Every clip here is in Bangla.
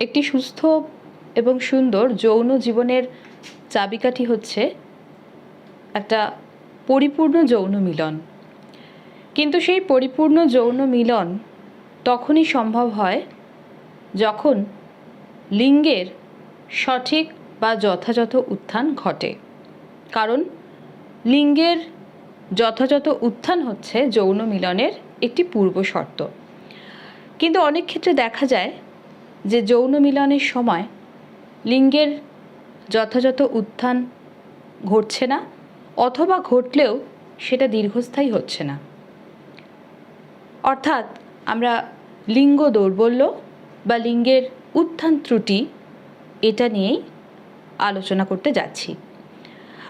একটি সুস্থ এবং সুন্দর যৌন জীবনের চাবিকাঠি হচ্ছে একটা পরিপূর্ণ যৌন মিলন। কিন্তু সেই পরিপূর্ণ যৌন মিলন তখনই সম্ভব হয় যখন লিঙ্গের সঠিক বা যথাযথ উত্থান ঘটে। কারণ লিঙ্গের যথাযথ উত্থান হচ্ছে যৌন মিলনের একটি পূর্ব শর্ত। কিন্তু অনেক ক্ষেত্রে দেখা যায় যে যৌন মিলনের সময় লিঙ্গের যথাযথ উত্থান ঘটছে না অথবা ঘটলেও সেটা দীর্ঘস্থায়ী হচ্ছে না। অর্থাৎ আমরা লিঙ্গ দৌর্বল্য বা লিঙ্গের উত্থান ত্রুটি এটা নিয়েই আলোচনা করতে যাচ্ছি।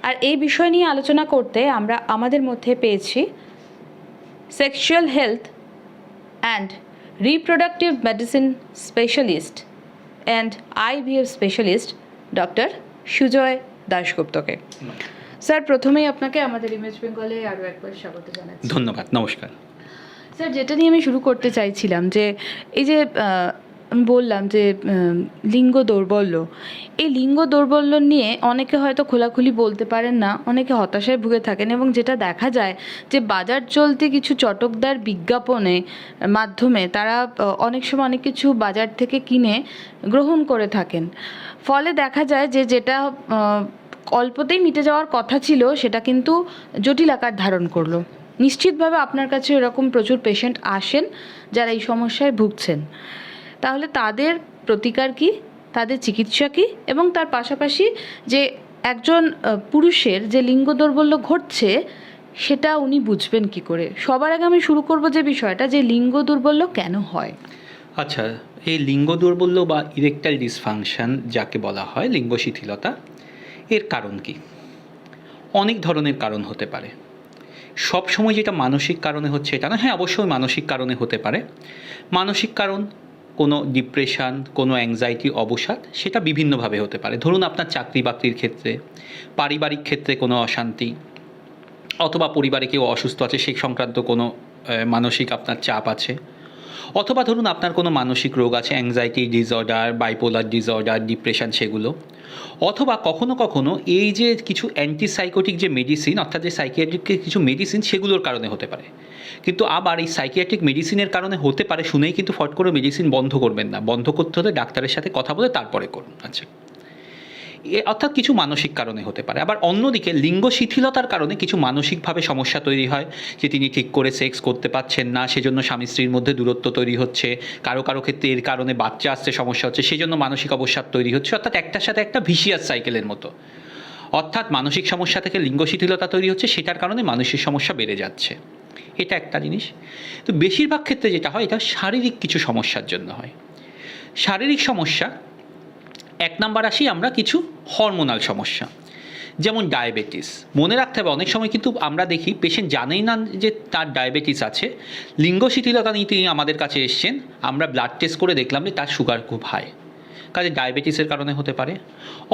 আর এই বিষয় নিয়ে আলোচনা করতে আমরা আমাদের মধ্যে পেয়েছি sexual health and reproductive medicine specialist and IVF specialist doctor Sujoy দাশগুপ্তকে sir প্রথমেই আপনাকে আমাদের ইমেজ বেঙ্গলে আরও একবার স্বাগত জানাচ্ছি। ধন্যবাদ নমস্কার। স্যার যেটা নিয়ে আমি শুরু করতে চাইছিলাম যে এই যে আমি বললাম যে লিঙ্গ দৌর্বল্য। এই লিঙ্গ দৌর্বল্য নিয়ে অনেকে হয়তো খোলাখুলি বলতে পারেন না, অনেকে হতাশায় ভুগে থাকেন এবং যেটা দেখা যায় যে, বাজার চলতে কিছু চটকদার বিজ্ঞাপনে মাধ্যমে তারা অনেক সময় অনেক কিছু বাজার থেকে কিনে গ্রহণ করে থাকেন। ফলে দেখা যায় যে, যেটা অল্পতেই মিটে যাওয়ার কথা ছিল, সেটা কিন্তু জটিল আকার ধারণ করল। নিশ্চিতভাবে আপনার কাছে এরকম প্রচুর পেশেন্ট আসেন, যারা এই সমস্যায় ভুগছেন। তাহলে তাদের প্রতিকার কি? তাদের চিকিৎসা কি? এবং তার পাশাপাশি যে একজন পুরুষের যে লিঙ্গ দৌর্বল্য ঘটছে, সেটা উনি বুঝবেন কি করে? সবার আগে আমি শুরু করব যে বিষয়টা, যে লিঙ্গ দুর্বল্য কেন হয়? আচ্ছা এই লিঙ্গ দুর্বল্য বা ইরেকটাইল ডিসফাংশন যাকে বলা হয় লিঙ্গ শিথিলতা এর কারণ কি? অনেক ধরনের কারণ হতে পারে। সব সময় যেটা মানসিক কারণে হচ্ছে এটা না হ্যাঁ অবশ্যই মানসিক কারণে হতে পারে। মানসিক কারণ কোনো ডিপ্রেশান কোনো অ্যাংজাইটি অবসাদ, সেটা বিভিন্নভাবে হতে পারে। ধরুন আপনার চাকরি বাকরির ক্ষেত্রে, পারিবারিক ক্ষেত্রে কোনো অশান্তি, অথবা পরিবারে কেউ অসুস্থ আছে, সেই সংক্রান্ত কোনো মানসিক আপনার চাপ আছে। অথবা ধরুন আপনার কোনো মানসিক রোগ আছে anxiety disorder bipolar disorder depression সেগুলো। অথবা কখনো কখনো এই যে কিছু অ্যান্টিসাইকোটিক যে মেডিসিন অর্থাৎ যে সাইকিয়াট্রিক কিছু মেডিসিন সেগুলোর কারণে হতে পারে। কিন্তু আবার এই সাইকিয়াট্রিক মেডিসিনের কারণে হতে পারে শুনেই কিন্তু ফট করে মেডিসিন বন্ধ করবেন না। বন্ধ করতে হলে ডাক্তারের সাথে কথা বলে তারপরে করুন। আচ্ছা। অর্থাৎ কিছু মানসিক কারণে হতে পারে। আবার অন্যদিকে লিঙ্গ শিথিলতার কারণে কিছু মানসিকভাবে সমস্যা তৈরি হয়, যে তিনি ঠিক করে সেক্স করতে পারছেন না, সেজন্য স্বামী স্ত্রীর মধ্যে দূরত্ব তৈরি হচ্ছে, কারও কারও ক্ষেত্রে এর কারণে বাচ্চা আসতে সমস্যা হচ্ছে, সেজন্য মানসিক অবসাদ তৈরি হচ্ছে, অর্থাৎ একটার সাথে একটা ভিসিয়াস সাইকেলের মতো। অর্থাৎ মানসিক সমস্যা থেকে লিঙ্গ শিথিলতা তৈরি হচ্ছে, সেটার কারণে মানসিক সমস্যা বেড়ে যাচ্ছে। এটা একটা জিনিস। তো বেশিরভাগ ক্ষেত্রে যেটা হয়, এটা শারীরিক কিছু সমস্যার জন্য হয়। শারীরিক সমস্যা এক নাম্বার আসি আমরা কিছু হরমোনাল সমস্যা, যেমন ডায়াবেটিস মনে রাখতে হবে, অনেক সময় কিন্তু আমরা দেখি পেশেন্ট জানেই না যে তার ডায়াবেটিস আছে। লিঙ্গ শিথিলতা নিয়ে তিনি আমাদের কাছে এসছেন, আমরা ব্লাড টেস্ট করে দেখলাম যে তার সুগার খুব হাই কাজে ডায়াবেটিসের কারণে হতে পারে।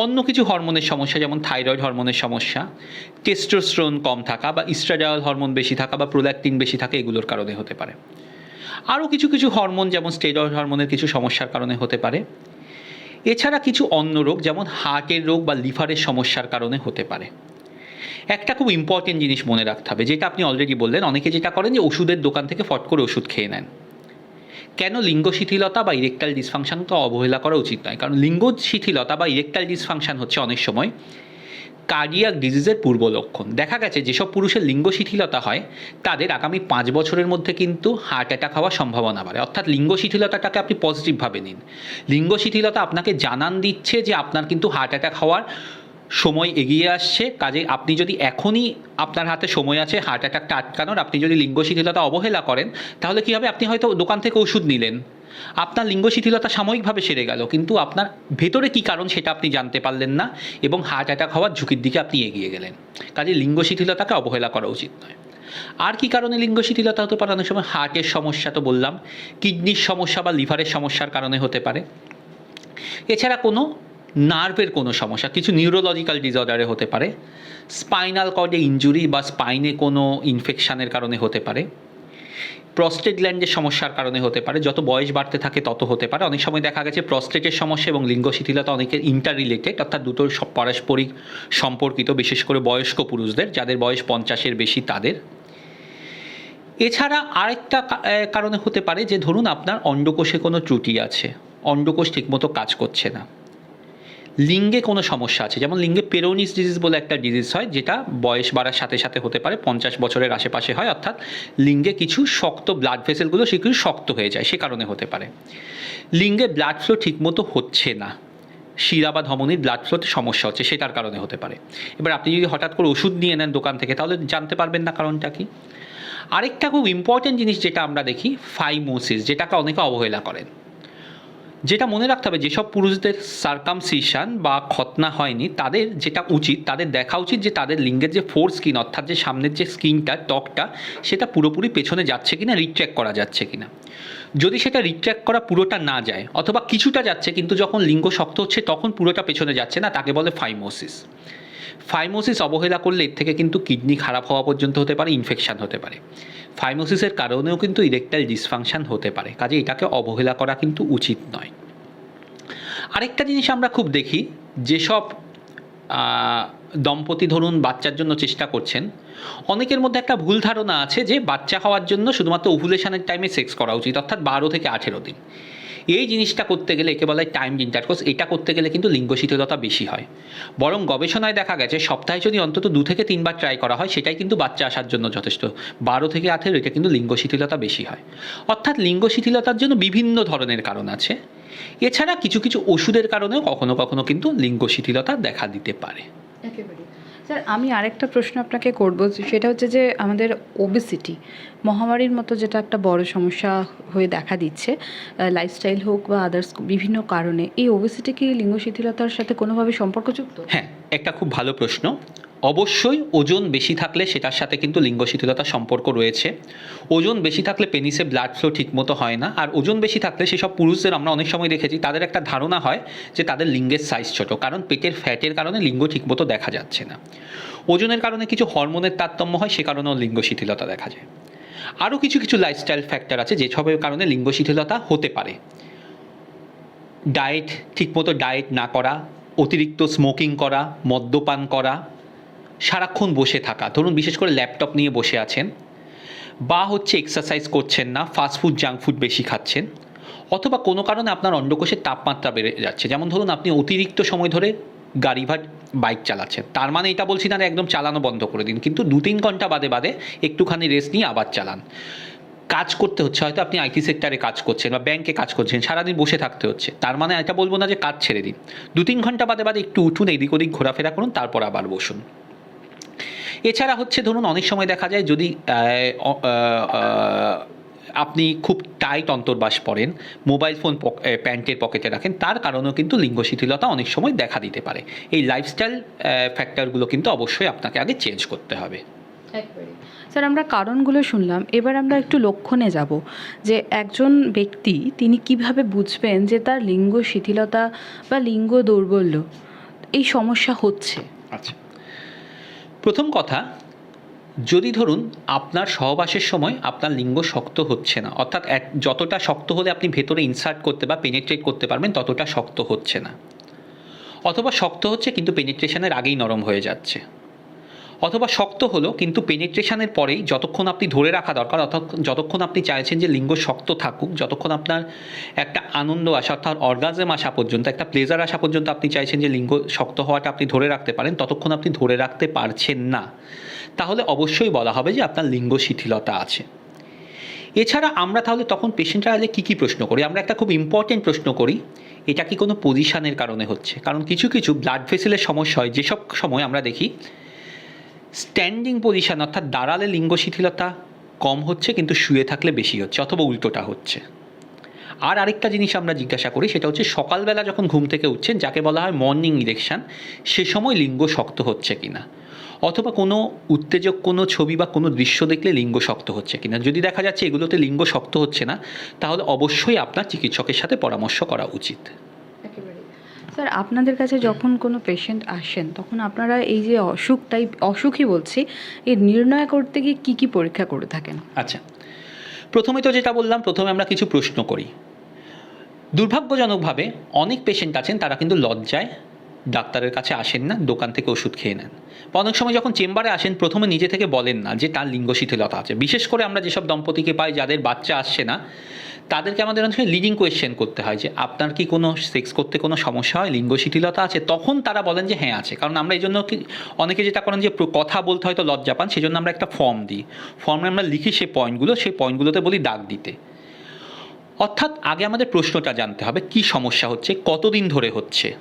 অন্য কিছু হরমোনের সমস্যা, যেমন থাইরয়েড হরমোনের সমস্যা টেস্টোস্টেরন কম থাকা বা ইস্ট্রাডায়ল হরমোন বেশি থাকা বা প্রোল্যাক্টিন বেশি থাকা, এগুলোর কারণে হতে পারে। আরও কিছু কিছু হরমোন যেমন স্টেরয়েড হরমোনের কিছু সমস্যার কারণে হতে পারে। এছাড়া কিছু অন্য রোগ, যেমন হার্টের রোগ বা লিভারের সমস্যার কারণে হতে পারে। একটা খুব ইম্পর্টেন্ট জিনিস মনে রাখতে হবে, যেটা আপনি অলরেডি বললেন, অনেকে যেটা করেন যে ওষুধের দোকান থেকে ফট করে ওষুধ খেয়ে নেন। কেন লিঙ্গ শিথিলতা বা ইরেকটাল ডিসফাংশন তো অবহেলা করা উচিত নয়? কারণ লিঙ্গ শিথিলতা বা ইরেকটাল ডিসফাংশন হচ্ছে অনেক সময় কার্ডিয়াক ডিজিজের পূর্ব লক্ষণ। দেখা গেছে যেসব পুরুষের লিঙ্গ শিথিলতা হয়, তাদের আগামী পাঁচ বছরের মধ্যে কিন্তু হার্ট অ্যাটাক হওয়ার সম্ভাবনা বাড়ে। অর্থাৎ লিঙ্গ শিথিলতাটাকে আপনি পজিটিভভাবে নিন। লিঙ্গ শিথিলতা আপনাকে জানান দিচ্ছে যে আপনার কিন্তু হার্ট অ্যাটাক হওয়ার সময় এগিয়ে আসছে। কাজে আপনি যদি এখনই আপনার হাতে সময় আছে হার্ট অ্যাটাকটা আটকানোর, আপনি যদি লিঙ্গ শিথিলতা অবহেলা করেন, তাহলে কী হবে? আপনি হয়তো দোকান থেকে ওষুধ নিলেন। আপনার লিঙ্গ শিথিলতা সাময়িকভাবে সেরে গেল, কিন্তু আপনার ভেতরে কী কারণ সেটা আপনি জানতে পারলেন না এবং হার্ট অ্যাটাক হওয়ার ঝুঁকির দিকে আপনি এগিয়ে গেলেন। কাজে লিঙ্গ শিথিলতাকে অবহেলা করা উচিত নয়। আর কি কারণে লিঙ্গ শিথিলতা হতে পারে? অনেক সময় হার্টের সমস্যা তো বললাম, কিডনির সমস্যা বা লিভারের সমস্যার কারণে হতে পারে। এছাড়া কোনো নার্ভের কোনো সমস্যা, কিছু নিউরোলজিক্যাল ডিসঅর্ডারে হতে পারে। স্পাইনাল কর্ডে ইনজুরি বা স্পাইনে কোনো ইনফেকশানের কারণে হতে পারে। প্রস্টেট গ্ল্যান্ডের সমস্যার কারণে হতে পারে। যত বয়স বাড়তে থাকে, তত হতে পারে। অনেক সময় দেখা গেছে প্রস্টেটের সমস্যা এবং লিঙ্গ শিথিলতা অনেকের ইন্টার রিলেটেড অর্থাৎ দুটোর সব পারস্পরিক সম্পর্কিত, বিশেষ করে বয়স্ক পুরুষদের, যাদের বয়স পঞ্চাশের বেশি তাদের। এছাড়া আরেকটা কারণে হতে পারে যে, ধরুন আপনার অন্ডকোষে কোনো ত্রুটি আছে। অন্ডকোষ ঠিকমতো কাজ করছে না। লিঙ্গে কোনো সমস্যা আছে? যেমন লিঙ্গে পেরোনিস ডিজিজ বলে একটা ডিজিজ হয়, যেটা বয়স বাড়ার সাথে সাথে হতে পারে, পঞ্চাশ বছরের আশেপাশে হয়, অর্থাৎ লিঙ্গে কিছু শক্ত ব্লাড ভেসেলগুলো সেগুলো শক্ত হয়ে যায়, সে কারণে হতে পারে। লিঙ্গে ব্লাড ফ্লো ঠিকমতো হচ্ছে না। শিরা বা ধমনির ব্লাড ফ্লোতে সমস্যা হচ্ছে, সেটার কারণে হতে পারে। এবার আপনি যদি হঠাৎ করে ওষুধ নিয়ে নেন দোকান থেকে, তাহলে জানতে পারবেন না কারণটা কি। আরেকটা খুব ইম্পর্টেন্ট জিনিস যেটা আমরা দেখি ফাইমোসিস যেটাকে অনেকে অবহেলা করেন। যেটা মনে রাখতে হবে, যেসব পুরুষদের সার্কামসিশন বা খতনা হয়নি, তাদের যেটা উচিত, তাদের দেখা উচিত যে তাদের লিঙ্গের যে ফোর স্কিন অর্থাৎ যে সামনের যে স্কিনটা, ত্বকটা, সেটা পুরোপুরি পেছনে যাচ্ছে কিনা রিট্র্যাক করা যাচ্ছে কিনা। যদি সেটা রিট্র্যাক করা পুরোটা না যায়, অথবা কিছুটা যাচ্ছে, কিন্তু যখন লিঙ্গ শক্ত হচ্ছে, তখন পুরোটা পেছনে যাচ্ছে না, তাকে বলে ফাইমোসিস ফাইমোসিস অবহেলা করলে এর থেকে কিন্তু কিডনি খারাপ হওয়া পর্যন্ত হতে পারে ইনফেকশান হতে পারে। ফাইমোসিসের কারণেও কিন্তু ইরেকটাইল ডিসফাংশন হতে পারে, কাজে এটাকে অবহেলা করা কিন্তু উচিত নয়। আরেকটা জিনিস আমরা খুব দেখি, যেসব দম্পতি ধরুন বাচ্চার জন্য চেষ্টা করছেন, অনেকের মধ্যে একটা ভুল ধারণা আছে যে বাচ্চা হওয়ার জন্য শুধুমাত্র ওভুলেশনের টাইমে সেক্স করা উচিত, অর্থাৎ বারো থেকে আঠেরো দিন। এই জিনিসটা করতে গেলে একে বলা টাইম ইন্টারকোর্স এটা করতে গেলে কিন্তু লিঙ্গ শিথিলতা বেশি হয়। বরং গবেষণায় দেখা গেছে, সপ্তাহে যদি অন্তত দু থেকে তিনবার ট্রাই করা হয়, সেটাই কিন্তু বাচ্চা আসার জন্য যথেষ্ট। বারো থেকে আঠেরো, এটা কিন্তু লিঙ্গ শিথিলতা বেশি হয়। অর্থাৎ লিঙ্গ শিথিলতার জন্য বিভিন্ন ধরনের কারণ আছে। এছাড়া কিছু কিছু ওষুধের কারণেও কখনো কখনো কিন্তু লিঙ্গ শিথিলতা দেখা দিতে পারে। স্যার, আমি আরেকটা প্রশ্ন আপনাকে করব, সেটা হচ্ছে যে আমাদের ওবেসিটি মহামারীর মতো যেটা একটা বড় সমস্যা হয়ে দেখা দিচ্ছে লাইফস্টাইল হোক বা আদার্স বিভিন্ন কারণে, এই ওবেসিটি কি লিঙ্গ শিথিলতার সাথে কোনোভাবে সম্পর্কযুক্ত? হ্যাঁ একটা খুব ভালো প্রশ্ন। অবশ্যই ওজন বেশি থাকলে সেটার সাথে কিন্তু লিঙ্গ শিথিলতার সম্পর্ক রয়েছে। ওজন বেশি থাকলে পেনিসে ব্লাড ফ্লো ঠিকমতো হয় না। আর ওজন বেশি থাকলে সেসব পুরুষদের আমরা অনেক সময় দেখেছি, তাদের একটা ধারণা হয় যে তাদের লিঙ্গের সাইজ ছোট, কারণ পেটের ফ্যাটের কারণে লিঙ্গ ঠিকমতো দেখা যাচ্ছে না। ওজনের কারণে কিছু হরমোনের তারতম্য হয়, সে কারণেও লিঙ্গ শিথিলতা দেখা যায়। আরও কিছু কিছু লাইফস্টাইল ফ্যাক্টর আছে যেসবের কারণে লিঙ্গ শিথিলতা হতে পারে। ডায়েট ঠিকমতো ডায়েট না করা, অতিরিক্ত স্মোকিং করা, মদ্যপান করা, সারাক্ষণ বসে থাকা, ধরুন বিশেষ করে ল্যাপটপ নিয়ে বসে আছেন, বা হচ্ছে এক্সারসাইজ করছেন না ফাস্টফুড জাঙ্ক ফুড বেশি খাচ্ছেন, অথবা কোনো কারণে আপনার অন্ডকোষের তাপমাত্রা বেড়ে যাচ্ছে। যেমন ধরুন আপনি অতিরিক্ত সময় ধরে গাড়ি বা বাইক চালাচ্ছেন তার মানে এটা বলছি না একদম চালানো বন্ধ করে দিন, কিন্তু দু তিন ঘণ্টা বাদে বাদে একটুখানি রেস্ট নিয়ে আবার চালান। কাজ করতে হচ্ছে, হয়তো আপনি আইটি সেক্টরে কাজ করছেন বা ব্যাংকে কাজ করছেন, সারাদিন বসে থাকতে হচ্ছে। তার মানে এটা বলব না যে কাজ ছেড়ে দিন। দু তিন ঘণ্টা বাদে বাদে একটু উঠুন, এদিক ওদিক ঘোরাফেরা করুন, তারপর আবার বসুন। এছাড়া হচ্ছে, ধরুন অনেক সময় দেখা যায় যদি আপনি খুব টাইট অন্তর্বাস পরেন মোবাইল ফোন প্যান্টের পকেটে রাখেন তার কারণেও কিন্তু লিঙ্গ শিথিলতা অনেক সময় দেখা দিতে পারে। এই লাইফস্টাইল ফ্যাক্টরগুলো কিন্তু অবশ্যই আপনাকে আগে চেঞ্জ করতে হবে। স্যার আমরা কারণগুলো শুনলাম এবার আমরা একটু লক্ষণে যাব যে একজন ব্যক্তি তিনি কীভাবে বুঝবেন যে তার লিঙ্গ শিথিলতা বা লিঙ্গ দৌর্বল্য এই সমস্যা হচ্ছে? আচ্ছা। প্রথম কথা যদি ধরুন আপনার সহবাসের সময় আপনার লিঙ্গ শক্ত হচ্ছে না, অর্থাৎ এক, যতটা শক্ত হলে আপনি ভেতরে ইনসার্ট করতে বা পেনেট্রেট করতে পারবেন, ততটা শক্ত হচ্ছে না। অথবা শক্ত হচ্ছে কিন্তু পেনিট্রেশনের আগেই নরম হয়ে যাচ্ছে। অথবা শক্ত হলো কিন্তু পেনিট্রেশনের পরেই যতক্ষণ আপনি ধরে রাখা দরকার, অর্থাৎ যতক্ষণ আপনি চাইছেন যে লিঙ্গ শক্ত থাকুক, যতক্ষণ আপনার একটা আনন্দ আসা, অর্থাৎ অর্গাজম আসা পর্যন্ত, একটা প্লেজার আসা পর্যন্ত আপনি চাইছেন যে লিঙ্গ শক্ত হওয়াটা আপনি ধরে রাখতে পারেন, ততক্ষণ আপনি ধরে রাখতে পারছেন না। তাহলে অবশ্যই বলা হবে যে আপনার লিঙ্গ শিথিলতা আছে। এছাড়া আমরা তাহলে তখন পেশেন্টরা এলে কী কী প্রশ্ন করি? আমরা একটা খুব ইম্পর্টেন্ট প্রশ্ন করি, এটা কি কোনো পজিশানের কারণে হচ্ছে? কারণ কিছু কিছু ব্লাড ভেসেলের সমস্যা হয়, যেসব সময় আমরা দেখি স্ট্যান্ডিং পজিশন অর্থাৎ দাঁড়ালে লিঙ্গ শিথিলতা কম হচ্ছে কিন্তু শুয়ে থাকলে বেশি হচ্ছে, অথবা উল্টোটা হচ্ছে। আর আরেকটা জিনিস আমরা জিজ্ঞাসা করি, সেটা হচ্ছে সকালবেলা যখন ঘুম থেকে উঠছেন, যাকে বলা হয় মর্নিং ইরেকশন সে সময় লিঙ্গ শক্ত হচ্ছে কিনা? অথবা কোনো উত্তেজক কোনো ছবি বা কোনো দৃশ্য দেখলে লিঙ্গ শক্ত হচ্ছে কিনা? যদি দেখা যাচ্ছে এগুলোতে লিঙ্গ শক্ত হচ্ছে না তাহলে অবশ্যই আপনার চিকিৎসকের সাথে পরামর্শ করা উচিত। স্যার আপনাদের কাছে যখন কোনো পেশেন্ট আসেন তখন আপনারা এই যে অসুখ অসুখটাই অসুখই বলছি এই নির্ণয় করতে গিয়ে কী কী পরীক্ষা করে থাকেন? আচ্ছা। প্রথমে তো যেটা বললাম প্রথমে আমরা কিছু প্রশ্ন করি। দুর্ভাগ্যজনকভাবে অনেক পেশেন্ট আছেন তারা কিন্তু লজ্জায় ডাক্তারের কাছে আসেন না, দোকান থেকে ওষুধ খেয়ে নেন। বা অনেক সময় যখন চেম্বারে আসেন, প্রথমে নিজে থেকে বলেন না যে তার লিঙ্গ শিথিলতা আছে। বিশেষ করে আমরা যেসব দম্পতিকে পাই, যাদের বাচ্চা আসছে না, তাদেরকে আমাদের অনেক সময় লিডিং কোয়েশ্চেন করতে হয় যে, আপনার কি কোনো সেক্স করতে কোনো সমস্যা হয়? লিঙ্গ শিথিলতা আছে? তখন তারা বলেন যে হ্যাঁ আছে। কারণ আমরা এই জন্য অনেকে যেটা করেন যে কথা বলতে হয়তো লজ্জা পান সেই জন্য আমরা একটা ফর্ম দিই। ফর্মে আমরা লিখি সেই পয়েন্টগুলো সেই পয়েন্টগুলোতে বলি দাগ দিতে। অর্থাৎ আগে আমাদের প্রশ্নটা জানতে হবে, কি সমস্যা হচ্ছে? কতদিন ধরে হচ্ছে?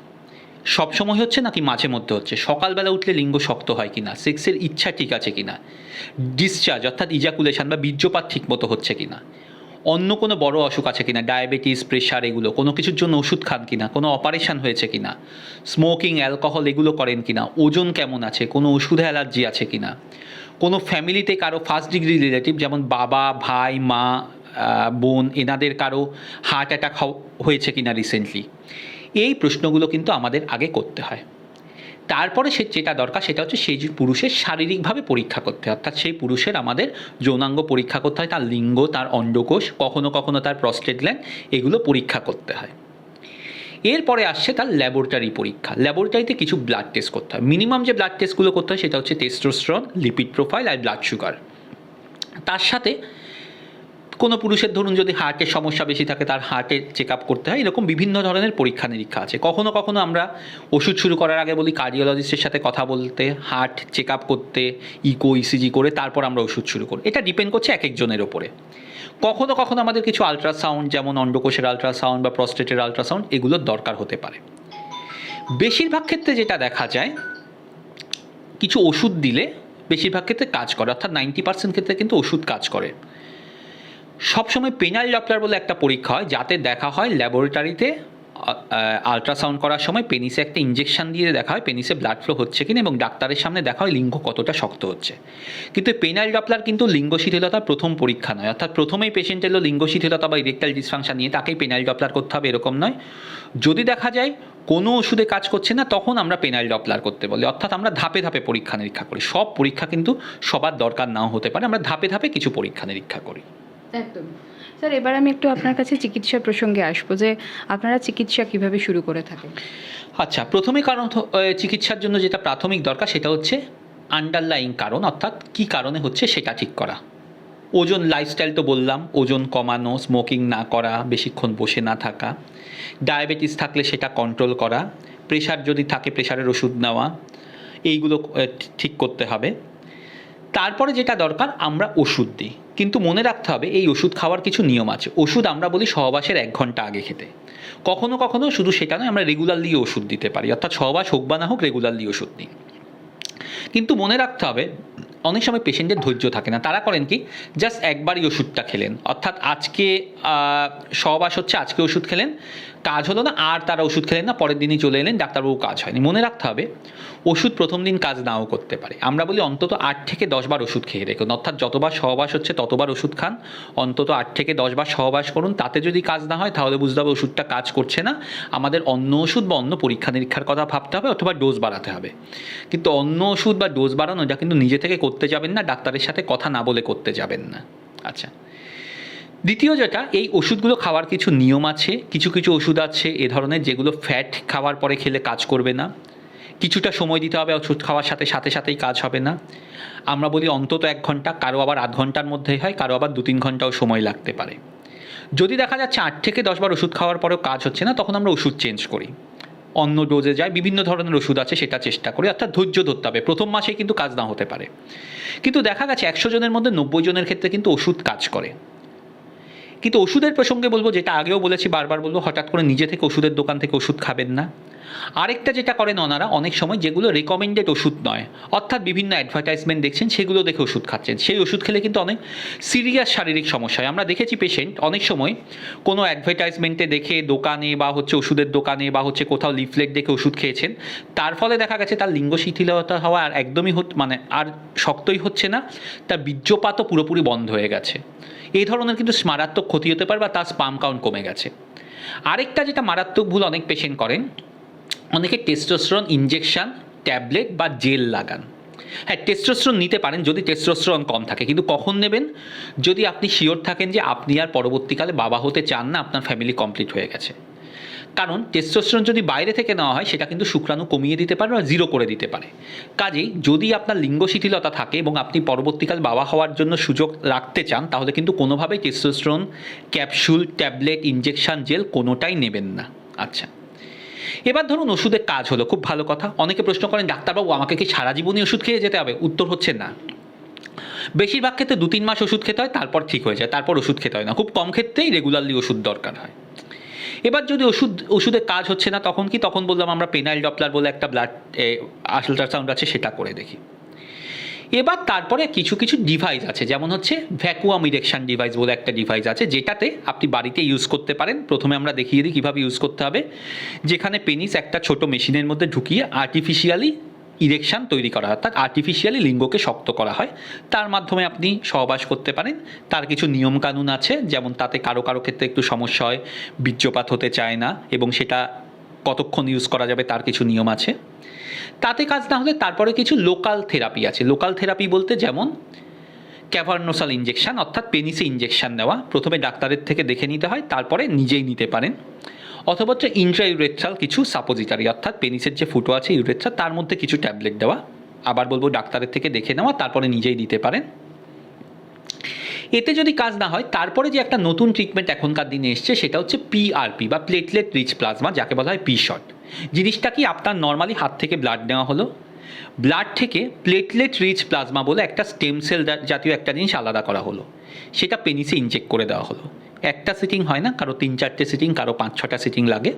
সব সময় হচ্ছে নাকি মাঝে মধ্যে হচ্ছে? সকালবেলা উঠলে লিঙ্গ শক্ত হয় কিনা? সেক্সের ইচ্ছা ঠিক আছে কিনা? ডিসচার্জ অর্থাৎ ইজাকুলেশন বা বীর্যপাত ঠিক মতো হচ্ছে কিনা? অন্য কোনো বড় অসুখ আছে কিনা? ডায়াবেটিস প্রেশার এগুলো কোনো কিছুর জন্য ওষুধ খান কিনা? কোনো অপারেশন হয়েছে কিনা? স্মোকিং অ্যালকোহল এগুলো করেন কিনা? ওজন কেমন আছে? কোনো ওষুধে অ্যালার্জি আছে কিনা? কোনো ফ্যামিলিতে কারও ফার্স্ট ডিগ্রি রিলেটিভ যেমন বাবা, ভাই, মা বোন, এনাদের কারও হার্ট অ্যাটাক হয়েছে কিনা রিসেন্টলি এই প্রশ্নগুলো কিন্তু আমাদের আগে করতে হয়। তারপরে সে যেটা দরকার সেটা হচ্ছে সেই পুরুষের শারীরিকভাবে পরীক্ষা করতে হয়। অর্থাৎ সেই পুরুষের আমাদের যৌনাঙ্গ পরীক্ষা করতে হয়, তার লিঙ্গ, তার অন্ডকোষ, কখনো কখনো তার প্রস্টেট গ্ল্যান্ড এগুলো পরীক্ষা করতে হয়। এরপরে আসছে তার ল্যাবরেটরি পরীক্ষা। ল্যাবরেটরিতে কিছু ব্লাড টেস্ট করতে হয়। মিনিমাম যে ব্লাড টেস্টগুলো করতে হয় সেটা হচ্ছে টেস্টোস্টেরন লিপিড প্রোফাইল আর ব্লাড সুগার তার সাথে কোনো পুরুষের ধরুন যদি হার্টের সমস্যা বেশি থাকে, তার হার্টের চেক আপ করতে হয়। এরকম বিভিন্ন ধরনের পরীক্ষা নিরীক্ষা আছে। কখনো কখনো আমরা ওষুধ শুরু করার আগে বলি কার্ডিওলজিস্টের সাথে কথা বলতে হার্ট চেক আপ করতে ইকো ইসিজি করে, তারপর আমরা ওষুধ শুরু করি। এটা ডিপেন্ড করছে এক একজনের ওপরে কখনো কখনো আমাদের কিছু আলট্রাসাউন্ড যেমন অন্ডকোষের আলট্রাসাউন্ড বা প্রস্টেটের আলট্রাসাউন্ড এগুলোর দরকার হতে পারে। বেশিরভাগ ক্ষেত্রে যেটা দেখা যায়, কিছু ওষুধ দিলে বেশিরভাগ ক্ষেত্রে কাজ করে। অর্থাৎ নাইনটি পার্সেন্ট ক্ষেত্রে কিন্তু ওষুধ কাজ করে। সবসময় পেনাল ডপলার বলে একটা পরীক্ষা হয়, যাতে দেখা হয় ল্যাবরেটরিতে আলট্রাসাউন্ড করার সময় পেনিসে একটা ইঞ্জেকশন দিয়ে দেখা হয় পেনিসে ব্লাড ফ্লো হচ্ছে কিনা এবং ডাক্তারের সামনে দেখা হয় লিঙ্গ কতটা শক্ত হচ্ছে। কিন্তু পেনাল ডপলার কিন্তু লিঙ্গ শিথিলতার প্রথম পরীক্ষা নয়, অর্থাৎ প্রথমেই পেশেন্ট এলো লিঙ্গ শিথিলতা বা ইরেকটাল ডিসফাংশন নিয়ে, তাকেই পেনাল ডপলার করতে হবে এরকম নয়। যদি দেখা যায় কোনো ওষুধে কাজ করছে না, তখন আমরা পেনাল ডপলার করতে বলি, অর্থাৎ আমরা ধাপে ধাপে পরীক্ষা নিরীক্ষা করি। সব পরীক্ষা কিন্তু সবার দরকার নাও হতে পারে, আমরা ধাপে ধাপে কিছু পরীক্ষা নিরীক্ষা করি। একদম। স্যার, এবার আমি একটু আপনার কাছে চিকিৎসা প্রসঙ্গে আসব যে আপনারা চিকিৎসা কীভাবে শুরু করে থাকেন? আচ্ছা প্রথমে কারণ চিকিৎসার জন্য যেটা প্রাথমিক দরকার সেটা হচ্ছে আন্ডারলাইং কারণ, অর্থাৎ কি কারণে হচ্ছে সেটা ঠিক করা। ওজন লাইফস্টাইল তো বললাম, ওজন কমানো স্মোকিং না করা, বেশিক্ষণ বসে না থাকা ডায়াবেটিস থাকলে সেটা কন্ট্রোল করা প্রেশার যদি থাকে প্রেশারের ওষুধ নেওয়া, এইগুলো ঠিক করতে হবে। তারপরে যেটা দরকার, আমরা ওষুধ দিই। কিন্তু মনে রাখতে হবে এই ওষুধ খাওয়ার কিছু নিয়ম আছে। ওষুধ আমরা বলি সহবাসের এক ঘণ্টা আগে খেতে। কখনো কখনো শুধু সেটা নয়, আমরা রেগুলারলি ওষুধ দিতে পারি। অর্থাৎ সহবাস হোক বা না হোক, রেগুলারলি ওষুধ দিই কিন্তু মনে রাখতে হবে, অনেক সময় পেশেন্টের ধৈর্য থাকে না। তারা করেন কি জাস্ট একবারই ওষুধটা খেলেন। অর্থাৎ আজকে সহবাস হচ্ছে, আজকে ওষুধ খেলেন। কাজ হলো না, আর তারা ওষুধ খেলেন না, পরের দিনই চলে এলেন, ডাক্তারবাবু কাজ হয়নি। মনে রাখতে হবে, ওষুধ প্রথম দিন কাজ নাও করতে পারে। আমরা বলি অন্তত আট থেকে দশবার ওষুধ খেয়ে রেখুন অর্থাৎ যতবার সহবাস হচ্ছে, ততবার ওষুধ খান। অন্তত আট থেকে দশবার সহবাস করুন। তাতে যদি কাজ না হয়, তাহলে বুঝতে হবে ওষুধটা কাজ করছে না। আমাদের অন্য ওষুধ বা অন্য পরীক্ষা নিরীক্ষার কথা ভাবতে হবে, অথবা ডোজ বাড়াতে হবে। কিন্তু অন্য ওষুধ বা ডোজ বাড়ানো, এটা কিন্তু নিজে থেকে করতে যাবেন না, ডাক্তারের সাথে কথা না বলে করতে যাবেন না। আচ্ছা। দ্বিতীয় যেটা, এই ওষুধগুলো খাওয়ার কিছু নিয়ম আছে, কিছু কিছু ওষুধ আছে এ ধরনের যেগুলো ফ্যাট খাওয়ার পরে খেলে কাজ করবে না। কিছুটা সময় দিতে হবে ওষুধ খাওয়ার সাথে সাথে, সাথেই কাজ হবে না। আমরা বলি অন্তত এক ঘণ্টা, কারও আবার আধ ঘণ্টার মধ্যেই হয়, কারও আবার দু তিন ঘন্টাও সময় লাগতে পারে। যদি দেখা যাচ্ছে আট থেকে দশবার ওষুধ খাওয়ার পরেও কাজ হচ্ছে না, তখন আমরা ওষুধ চেঞ্জ করি। অন্য ডোজে যায় বিভিন্ন ধরনের ওষুধ আছে, সেটা চেষ্টা করি, অর্থাৎ ধৈর্য ধরতে হবে। প্রথম মাসে কিন্তু কাজ না হতে পারে। কিন্তু দেখা গেছে একশো জনের মধ্যে নব্বই জনের ক্ষেত্রে কিন্তু ওষুধ কাজ করে। কিন্তু ওষুধের প্রসঙ্গে বলব, যেটা আগেও বলেছি, বারবার বলব, হঠাৎ করে নিজে থেকে ওষুধের দোকান থেকে ওষুধ খাবেন না। আরেকটা যেটা করেন ওনারা, অনেক সময় যেগুলো রেকমেন্ডেড ওষুধ নয়, অর্থাৎ বিভিন্ন অ্যাডভার্টাইজমেন্ট দেখছেন, সেগুলো দেখে ওষুধ খাচ্ছেন। সেই ওষুধ খেলে কিন্তু অনেক সিরিয়াস শারীরিক সমস্যা হয়। আমরা দেখেছি পেশেন্ট অনেক সময় কোনো অ্যাডভার্টাইজমেন্টে দেখে দোকানে বা হচ্ছে ওষুধের দোকানে বা হচ্ছে কোথাও লিফলেট দেখে ওষুধ খেয়েছেন, তার ফলে দেখা গেছে তার লিঙ্গ শিথিলতা হওয়া আর একদমই মানে আর শক্তই হচ্ছে না, তার বীর্যপাতও পুরোপুরি বন্ধ হয়ে গেছে। এই ধরনের কিন্তু মারাত্মক ক্ষতি হতে পারে বা তার স্পাম কাউন্ট কমে গেছে। আরেকটা যেটা মারাত্মক ভুল অনেক পেশেন্ট করেন, অনেকে টেস্টোস্টেরন ইঞ্জেকশন ট্যাবলেট বা জেল লাগান। হ্যাঁ টেস্টোস্টেরন নিতে পারেন যদি টেস্টোস্টেরন কম থাকে, কিন্তু কখন নেবেন? যদি আপনি শিওর থাকেন যে আপনি আর পরবর্তীকালে বাবা হতে চান না, আপনার ফ্যামিলি কমপ্লিট হয়ে গেছে। কারণ টেস্টোস্টেরন যদি বাইরে থেকে নেওয়া হয়, সেটা কিন্তু শুক্রাণু কমিয়ে দিতে পারে বা জিরো করে দিতে পারে। কাজেই যদি আপনার লিঙ্গ শিথিলতা থাকে এবং আপনি পরবর্তীকাল বাবা হওয়ার জন্য সুযোগ রাখতে চান, তাহলে কিন্তু কোনোভাবেই testosterone capsule tablet injection gel কোনোটাই নেবেন না। আচ্ছা। এবার ধরুন ওষুধের কাজ হলো, খুব ভালো কথা। অনেকে প্রশ্ন করেন, ডাক্তারবাবু, আমাকে কি সারা জীবনই ওষুধ খেয়ে যেতে হবে? উত্তর হচ্ছে না। বেশিরভাগ ক্ষেত্রে দু তিন মাস ওষুধ খেতে হয়, তারপর ঠিক হয়ে যায়, তারপর ওষুধ খেতে হয় না। খুব কম ক্ষেত্রেই রেগুলারলি ওষুধ দরকার হয়। এবার যদি ওষুধ, ওষুধে কাজ হচ্ছে না, তখন কি? তখন বললাম আমরা পেনাইল ডপলার বলে একটা ব্লাড আল্ট্রাসাউন্ড আছে, সেটা করে দেখি। এবার তারপরে কিছু কিছু ডিভাইস আছে, যেমন হচ্ছে ভ্যাকুয়াম ইরেকশান ডিভাইস বলে একটা ডিভাইস আছে, যেটাতে আপনি বাড়িতে ইউজ করতে পারেন। প্রথমে আমরা দেখিয়ে দিই কীভাবে ইউজ করতে হবে। যেখানে পেনিস একটা ছোট মেশিনের মধ্যে ঢুকিয়ে আর্টিফিশিয়ালি ইরেকশন তৈরি করা হয়, অর্থাৎ আর্টিফিশিয়ালি লিঙ্গকে শক্ত করা হয়। তার মাধ্যমে আপনি সহবাস করতে পারেন। তার কিছু নিয়মকানুন আছে, যেমন তাতে কারও কারও ক্ষেত্রে একটু সমস্যা হয়, বীর্যপাত হতে চায় না, এবং সেটা কতক্ষণ ইউজ করা যাবে তার কিছু নিয়ম আছে। তাতে কাজ না হলে তারপরে কিছু লোকাল থেরাপি আছে। লোকাল থেরাপি বলতে যেমন ক্যাভার্নোসাল ইঞ্জেকশন অর্থাৎ পেনিসে ইঞ্জেকশন নেওয়া। প্রথমে ডাক্তারের থেকে দেখে নিতে হয়, তারপরে নিজেই নিতে পারেন। অথবা হচ্ছে ইন্ট্রা ইউরেথ্রাল কিছু সাপোজিটারি অর্থাৎ পেনিসের যে ফুটো আছে ইউরেথ্রা তার মধ্যে কিছু ট্যাবলেট দেওয়া। আবার বলব ডাক্তারের থেকে দেখে নেওয়া, তারপরে নিজেই দিতে পারেন। এতে যদি কাজ না হয়, তারপরে যে একটা নতুন ট্রিটমেন্ট এখনকার দিনে এসছে, সেটা হচ্ছে পিআরপি বা প্লেটলেট রিচ প্লাজমা যাকে বলা হয় পি শট জিনিসটা কি আপনার নর্মালি হাত থেকে ব্লাড নেওয়া হলো? ব্লাড থেকে প্লেটলেট রিচ প্লাজমা বলে একটা স্টেম সেল জাতীয় একটা জিনিস আলাদা করা হলো। সেটা পেনিসে ইনজেক্ট করে দেওয়া হলো। একটা সিটিং হয় না, কারও তিন চারটে সিটিং কারও পাঁচ ছটা সিটিং লাগে।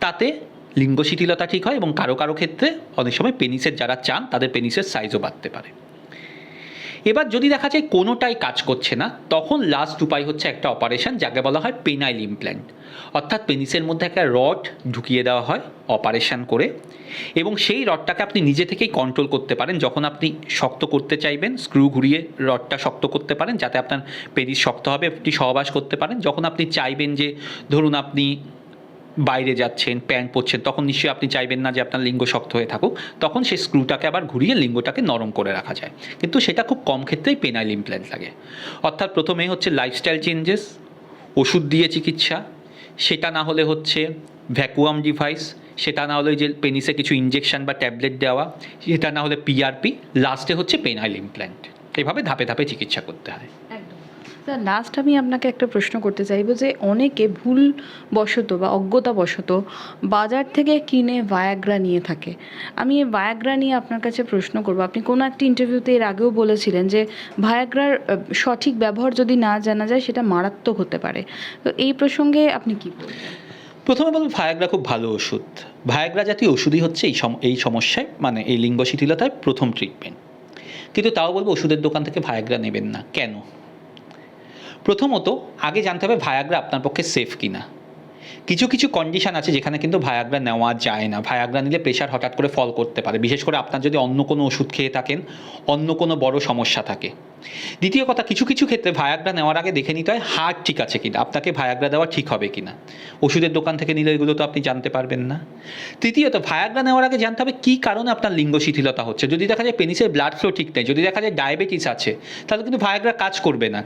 তাতে লিঙ্গ শিথিলতা ঠিক হয় এবং কারও কারও ক্ষেত্রে অনেক সময় পেনিসের যারা চান, তাদের পেনিসের সাইজও বাড়তে পারে। এবার যদি দেখা যায় কোনোটাই কাজ করছে না, তখন লাস্ট উপায় হচ্ছে একটা অপারেশন যাকে বলা হয় পেনাইল ইমপ্ল্যান্ট অর্থাৎ পেনিসের মধ্যে একটা রড ঢুকিয়ে দেওয়া হয় অপারেশন করে এবং সেই রডটাকে আপনি নিজে থেকেই কন্ট্রোল করতে পারেন। যখন আপনি শক্ত করতে চাইবেন স্ক্রু ঘুরিয়ে রডটা শক্ত করতে পারেন, যাতে আপনার পেনিস শক্ত হবে আপনি সহবাস করতে পারেন। যখন আপনি চাইবেন যে, ধরুন আপনি বাইরে যাচ্ছেন, প্যান্ট পরছেন, তখন নিশ্চয়ই আপনি চাইবেন না যে আপনার লিঙ্গ শক্ত হয়ে থাকুক। তখন সেই স্ক্রুটাকে আবার ঘুরিয়ে লিঙ্গটাকে নরম করে রাখা যায়। কিন্তু সেটা খুব কম ক্ষেত্রেই পেনাইল ইমপ্ল্যান্ট লাগে। অর্থাৎ প্রথমে হচ্ছে লাইফস্টাইল চেঞ্জেস ওষুধ দিয়ে চিকিৎসা, সেটা না হলে হচ্ছে ভ্যাকুয়াম ডিভাইস সেটা না হলে যে পেনিসে কিছু ইঞ্জেকশন বা ট্যাবলেট দেওয়া, সেটা না হলে পিআরপি লাস্টে হচ্ছে পেনাইল ইমপ্ল্যান্ট এভাবে ধাপে ধাপে চিকিৎসা করতে হয়। লাস্ট আমি আপনাকে একটা প্রশ্ন করতে চাইব যে অনেকে ভুল বশত বা অজ্ঞতাবশত বাজার থেকে কিনে ভায়াগ্রা নিয়ে থাকে। আমি এই ভায়াগ্রা নিয়ে আপনার কাছে প্রশ্ন করব। আপনি কোনো একটি ইন্টারভিউতে এর আগেও বলেছিলেন যে ভায়াগ্রার সঠিক ব্যবহার যদি না জানা যায় সেটা মারাত্মক হতে পারে। তো এই প্রসঙ্গে আপনি কি প্রথমে বলব ভায়াগ্রা খুব ভালো ওষুধ। ভায়াগ্রা জাতীয় ওষুধই হচ্ছে এই এই সমস্যায় মানে এই লিঙ্গ শিথিলতায় প্রথম ট্রিটমেন্ট কিন্তু তাও বলব, ওষুধের দোকান থেকে ভায়াগ্রা নেবেন না। কেন? প্রথমত, আগে জানতে হবে ভায়াগ্রা আপনার পক্ষে সেফ কিনা। কিছু কিছু কন্ডিশন আছে যেখানে কিন্তু ভায়াগ্রা নেওয়া যায় না। ভায়াগ্রা নিলে প্রেশার হঠাৎ করে ফল করতে পারে। বিশেষ করে আপনার যদি অন্য কোনো ওষুধ খেয়ে থাকেন, অন্য কোনো বড় সমস্যা থাকে। দ্বিতীয় কথা, কিছু কিছু ক্ষেত্রে ভায়াগ্রা নেওয়ার আগে দেখে নিতে হয় হার্ট ঠিক আছে কিনা। আপনাকে ভায়াগ্রা দেওয়া ঠিক হবে কিনা। ওষুধের দোকান থেকে নিলে এগুলো তো আপনি জানতে পারবেন না। তৃতীয়ত ভায়াগ্রা নেওয়ার আগে জানতে হবে কী কারণে আপনার লিঙ্গ শিথিলতা হচ্ছে। যদি দেখা যায় পেনিসের ব্লাড ফ্লো ঠিক নেই, যদি দেখা যায় ডায়াবেটিস আছে, তাহলে কিন্তু ভায়াগ্রা কাজ করবে না।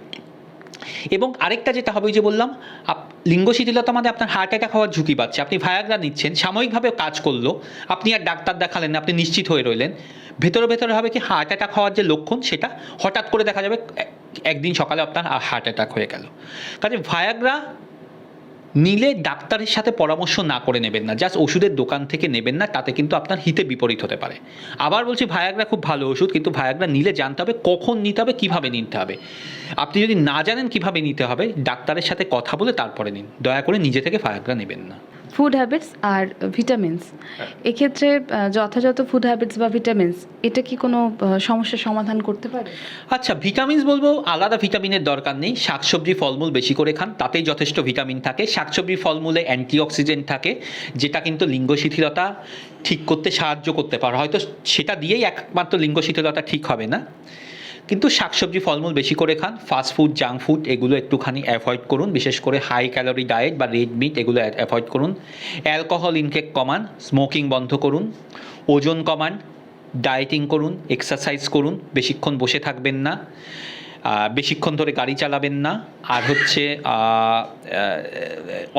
এবং আরেকটা যেটা হবে যে বললাম লিঙ্গ শিথিলতা মানে আপনার হার্ট অ্যাটাক হওয়ার ঝুঁকি পাচ্ছে। আপনি ভায়াগ্রা নিচ্ছেন, সাময়িকভাবে কাজ করল, আপনি আর ডাক্তার দেখালেন না, আপনি নিশ্চিত হয়ে রইলেন। ভেতরে ভেতরে হবে কি হার্ট অ্যাটাক হওয়ার যে লক্ষণ, সেটা হঠাৎ করে দেখা যাবে, এক- একদিন সকালে আপনার হার্ট অ্যাটাক হয়ে গেল। কাজে ভায়াগ্রা নিলে ডাক্তারের সাথে পরামর্শ না করে নেবেন না জাস্ট ওষুধের দোকান থেকে নেবেন না, তাতে কিন্তু আপনার হিতে বিপরীত হতে পারে। আবার বলছি ভায়াগ্রা খুব ভালো ওষুধ, কিন্তু ভায়াগ্রা নিলে জানতে হবে কখন নিতে হবে, কীভাবে নিতে হবে। আপনি যদি না জানেন কীভাবে নিতে হবে, ডাক্তারের সাথে কথা বলে তারপরে নিন। দয়া করে নিজে থেকে ভায়াগ্রা নেবেন না। ফুড হ্যাবিটস আর ভিটামিনস এক্ষেত্রে যথাযথ ফুড হ্যাবিটস বা ভিটামিনস এটা কি কোনো সমস্যার সমাধান করতে পারে? আচ্ছা ভিটামিনস বলব, আলাদা ভিটামিনের দরকার নেই। শাকসবজি, ফলমূল বেশি করে খান, তাতেই যথেষ্ট ভিটামিন থাকে। শাকসবজি, ফলমূলে অ্যান্টিঅক্সিডেন্ট থাকে, যেটা কিন্তু লিঙ্গ শিথিলতা ঠিক করতে সাহায্য করতে পারে। হয়তো সেটা দিয়েই একমাত্র লিঙ্গ শিথিলতা ঠিক হবে না। কিন্তু শাকসবজি, ফলমূল বেশি করে খান। ফাস্ট ফুড জাঙ্ক ফুড এগুলো একটুখানি অ্যাভয়েড করুন। বিশেষ করে হাই ক্যালোরি ডায়েট বা রেড মিট এগুলো অ্যাভয়েড করুন। অ্যালকোহল ইনটেক কমান স্মোকিং বন্ধ করুন। ওজন কমান ডায়েটিং করুন এক্সারসাইজ করুন। বেশিক্ষণ বসে থাকবেন না। বেশিক্ষণ ধরে গাড়ি চালাবেন না। আর হচ্ছে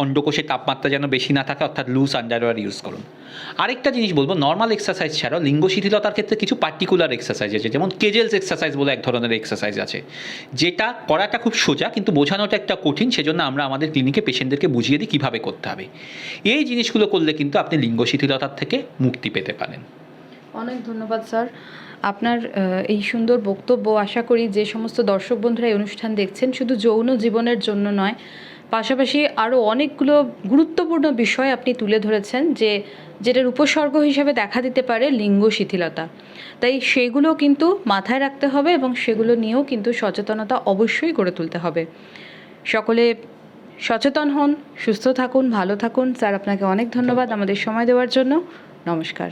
অন্ডকোষের তাপমাত্রা যেন বেশি না থাকে, অর্থাৎ লুজ আন্ডারওয়ার ইউজ করুন। আরেকটা জিনিস বলব নর্মাল এক্সারসাইজ ছাড়াও লিঙ্গ শিথিলতার ক্ষেত্রে কিছু পার্টিকুলার এক্সারসাইজ আছে, যেমন কেজেলস এক্সারসাইজ বলে এক ধরনের এক্সারসাইজ আছে, যেটা করাটা খুব সোজা, কিন্তু বোঝানোটা একটা কঠিন, সেজন্য আমরা আমাদের ক্লিনিকে পেশেন্টদেরকে বুঝিয়ে দিই কীভাবে করতে হবে। এই জিনিসগুলো করলে কিন্তু আপনি লিঙ্গ শিথিলতার থেকে মুক্তি পেতে পারেন। অনেক ধন্যবাদ, স্যার। আপনার এই সুন্দর বক্তব্য, আশা করি যে সমস্ত দর্শক বন্ধুরা এই অনুষ্ঠান দেখছেন, শুধু যৌন জীবনের জন্য নয়, পাশাপাশি আরও অনেকগুলো গুরুত্বপূর্ণ বিষয় আপনি তুলে ধরেছেন যে যেটার উপসর্গ হিসেবে দেখা দিতে পারে লিঙ্গ শিথিলতা। তাই সেগুলো কিন্তু মাথায় রাখতে হবে এবং সেগুলো নিয়েও কিন্তু সচেতনতা অবশ্যই গড়ে তুলতে হবে। সকলে সচেতন হন, সুস্থ থাকুন, ভালো থাকুন। স্যার, আপনাকে অনেক ধন্যবাদ আমাদের সময় দেওয়ার জন্য। নমস্কার।